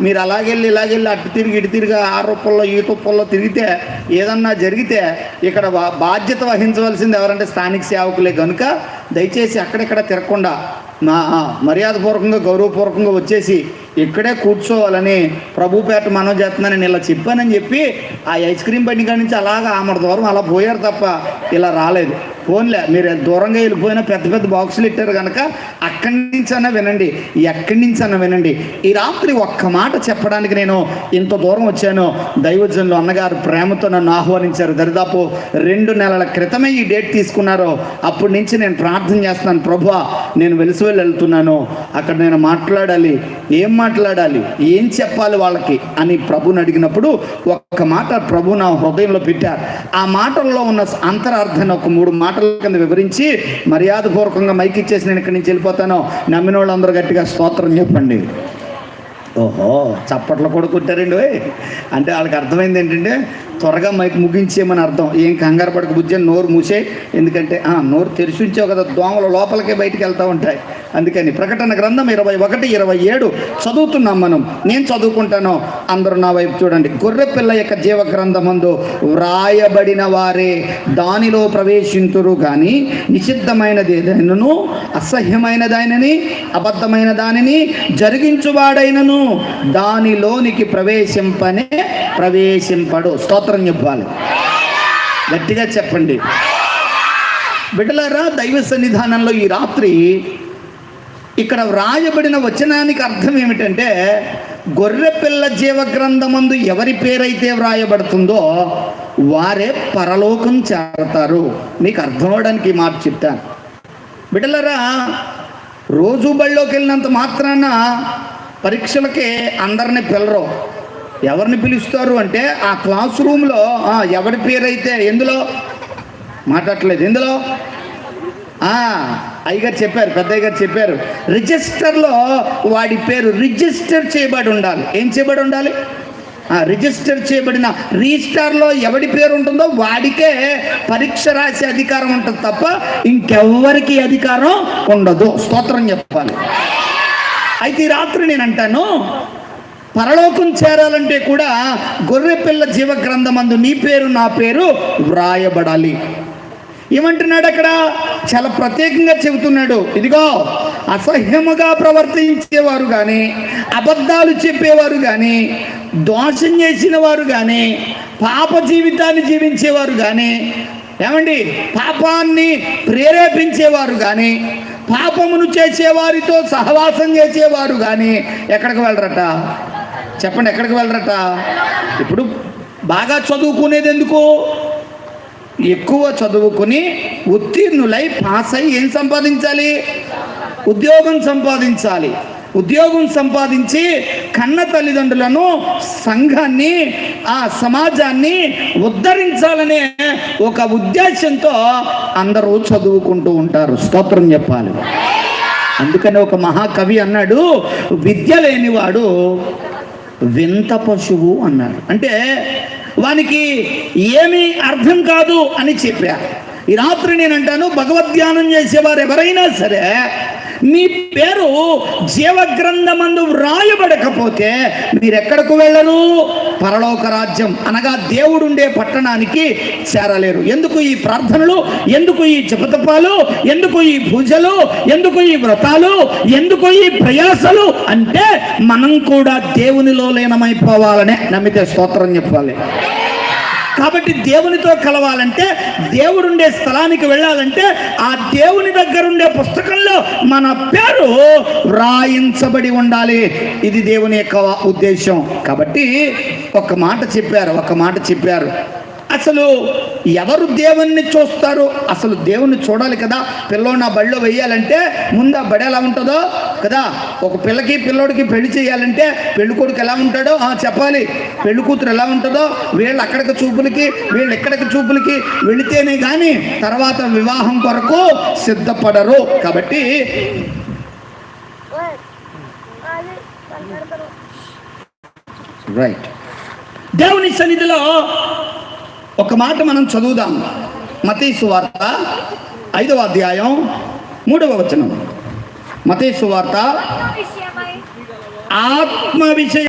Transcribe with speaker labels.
Speaker 1: మీరు అలాగెళ్ళి ఇలాగెళ్ళి అటు తిరిగి ఇటు తిరిగి ఆ రూపంలో ఈ రూపంలో తిరిగితే ఏదన్నా జరిగితే ఇక్కడ బా- బాధ్యత వహించవలసింది ఎవరంటే స్థానిక సేవకులే కనుక దయచేసి అక్కడెక్కడ తిరగకుండా నా మర్యాదపూర్వకంగా గౌరవపూర్వకంగా వచ్చేసి ఇక్కడే కూర్చోవాలని ప్రభుపేట మనం చేస్తున్నాను నేను ఇలా చెప్పానని చెప్పి ఆ ఐస్ క్రీమ్ బండి కాడి నుంచి అలాగా ఆమడ దూరం అలా పోయారు తప్ప ఇలా రాలేదు. ఫోన్లే మీరు దూరంగా వెళ్ళిపోయినా పెద్ద పెద్ద బాక్సులు ఇట్టారు కనుక అక్కడి నుంచి వినండి ఎక్కడి నుంచి వినండి. ఈ రాత్రి ఒక్క మాట చెప్పడానికి నేను ఇంత దూరం వచ్చాను. దైవజనులు అన్నగారు ప్రేమతో నన్ను ఆహ్వానించారు. దరిదాపు రెండు నెలల క్రితమే ఈ డేట్ తీసుకున్నారు అప్పటి నుంచి నేను ప్రార్థన చేస్తున్నాను. ప్రభు నేను వెలిసి వెళ్ళి వెళ్తున్నాను అక్కడ నేను మాట్లాడాలి ఏం మాట్లాడాలి ఏం చెప్పాలి వాళ్ళకి అని ప్రభుని అడిగినప్పుడు ఒక్క మాట ప్రభు నా హృదయంలో పెట్టారు. ఆ మాటల్లో ఉన్న అంతరార్థాన్ని ఒక మూడు మాటల కింద వివరించి మర్యాదపూర్వకంగా మైకిచ్చేసి నేను ఇక్కడి నుంచి వెళ్ళిపోతాను. నమ్మిన వాళ్ళందరూ గట్టిగా స్తోత్రం చెప్పండి. ఓహో చప్పట్లు కూడా కొట్టారండి ఓయ్. అంటే వాళ్ళకి అర్థమైంది ఏంటంటే త్వరగా మైక్ ముగించేయమని అర్థం. ఏం కంగారు పడక బుజ్జి నోరు మూసే ఎందుకంటే ఆ, నోరు తెరిచి ఉంచావు కదా దోమలు లోపలికే బయటికి వెళ్తూ ఉంటాయి. అందుకని ప్రకటన గ్రంథం ఇరవై ఒకటి ఇరవై ఏడు చదువుతున్నాం మనం. నేను చదువుకుంటాను? అందరూ నా వైపు చూడండి. గొర్రె పిల్ల యొక్క జీవ గ్రంథమందు వ్రాయబడిన వారే దానిలో ప్రవేశింతురు కానీ నిషిద్ధమైనది ఏదైనను అసహ్యమైన దానిని అబద్ధమైన దానిని జరిగించువాడైనను దానిలోనికి ప్రవేశింపనే ప్రవేశింపడు. స్తోత్రం చెప్పాలి. గట్టిగా చెప్పండి. బిడ్డలారా దైవ సన్నిధానంలో ఈ రాత్రి ఇక్కడ వ్రాయబడిన వచనానికి అర్థం ఏమిటంటే గొర్రెపిల్ల జీవగ్రంథమందు ఎవరి పేరైతే వ్రాయబడుతుందో వారే పరలోకం చేరతారు. మీకు అర్థం అవడానికి మాట చెప్తాను బిడ్డలరా రోజు బళ్ళోకి వెళ్ళినంత మాత్రాన పరీక్షలకి అందరిని పిలరు. ఎవరిని పిలుస్తారు అంటే ఆ క్లాస్ రూమ్లో ఎవరి పేరైతే ఎందులో? మాట్లాడట్లేదు. ఎందులో? అయ్యగారు చెప్పారు పెద్దయ్య గారు చెప్పారు రిజిస్టర్లో వాడి పేరు రిజిస్టర్ చేయబడి ఉండాలి. ఏం చేయబడి ఉండాలి? రిజిస్టర్ చేయబడిన రిజిస్టర్లో ఎవడి పేరు ఉంటుందో వాడికే పరీక్ష రాసే అధికారం ఉంటుంది తప్ప ఇంకెవ్వరికి అధికారం ఉండదు. స్తోత్రం చెప్పాలి. అయితే ఈ రాత్రి నేను అంటాను పరలోకం చేరాలంటే కూడా గొర్రెపిల్ల జీవ గ్రంథమందు నీ పేరు నా పేరు వ్రాయబడాలి. ఏమంటున్నాడు అక్కడ? చాలా ప్రత్యేకంగా చెబుతున్నాడు. ఇదిగో అసహ్యముగా ప్రవర్తించేవారు కానీ అబద్ధాలు చెప్పేవారు కానీ దోషం చేసిన వారు కానీ పాప జీవితాన్ని జీవించేవారు కానీ ఏమండి? పాపాన్ని ప్రేరేపించేవారు కానీ పాపమును చేసేవారితో సహవాసం చేసేవారు కానీ ఎక్కడికి వెళ్ళరట? చెప్పండి ఎక్కడికి వెళ్ళరట? ఇప్పుడు బాగా చదువుకునేది ఎందుకు? ఎక్కువ చదువుకుని ఉత్తీర్ణులై పాస్ అయి ఏం సంపాదించాలి? ఉద్యోగం సంపాదించాలి. ఉద్యోగం సంపాదించి కన్న తల్లిదండ్రులను సంఘాన్ని ఆ సమాజాన్ని ఉద్ధరించాలనే ఒక ఉద్దేశంతో అందరూ చదువుకుంటూ ఉంటారు. స్తోత్రం చెప్పాలి. అందుకని ఒక మహాకవి అన్నాడు విద్య లేనివాడు వింత పశువు అన్నాడు. అంటే వానికి ఏమీ అర్థం కాదు అని చెప్పా. ఈ రాత్రి నేను అంటాను భగవద్ధ్యానం చేసేవారు ఎవరైనా సరే మీ పేరు జీవగ్రంథమందు వ్రాయబడకపోతే మీరు ఎక్కడకు వెళ్ళరు పరలోక రాజ్యం అనగా దేవుడుండే పట్టణానికి చేరలేరు. ఎందుకు ఈ ప్రార్థనలు? ఎందుకు ఈ జపతపాలు? ఎందుకు ఈ పూజలు? ఎందుకు ఈ వ్రతాలు? ఎందుకు ఈ ప్రయాసలు? అంటే మనం కూడా దేవునిలో లీనమైపోవాలనే నమ్మితే స్తోత్రం చెప్పాలి. కాబట్టి దేవునితో కలవాలంటే దేవుడుండే స్థలానికి వెళ్ళాలంటే ఆ దేవుని దగ్గర ఉండే పుస్తకంలో మన పేరు వ్రాయించబడి ఉండాలి. ఇది దేవుని యొక్క ఉద్దేశం. కాబట్టి ఒక మాట చెప్పారు ఒక మాట చెప్పారు. అసలు ఎవరు దేవుణ్ణి చూస్తారు? అసలు దేవుణ్ణి చూడాలి కదా. పిల్లోడు నా బడిలో వెయ్యాలంటే ముందు ఆ బడి ఎలా ఉంటుందో కదా. ఒక పిల్లకి పిల్లోడికి పెళ్ళి చేయాలంటే పెళ్ళి కొడుకు ఎలా ఉంటాడో ఆ, చెప్పాలి. పెళ్ళి కూతురు ఎలా ఉంటుందో వీళ్ళు అక్కడికి చూపులకి వీళ్ళు ఎక్కడికి చూపులకి వెళితేనే కానీ తర్వాత వివాహం కొరకు సిద్ధపడరు. కాబట్టి రైట్ దేవుని సన్నిధిలో ఒక మాట మనం చదువుదాం. మతీసు వార్త ఐదవ అధ్యాయం మూడవ వచనం. మతీసు వార్త ఆత్మ విషయ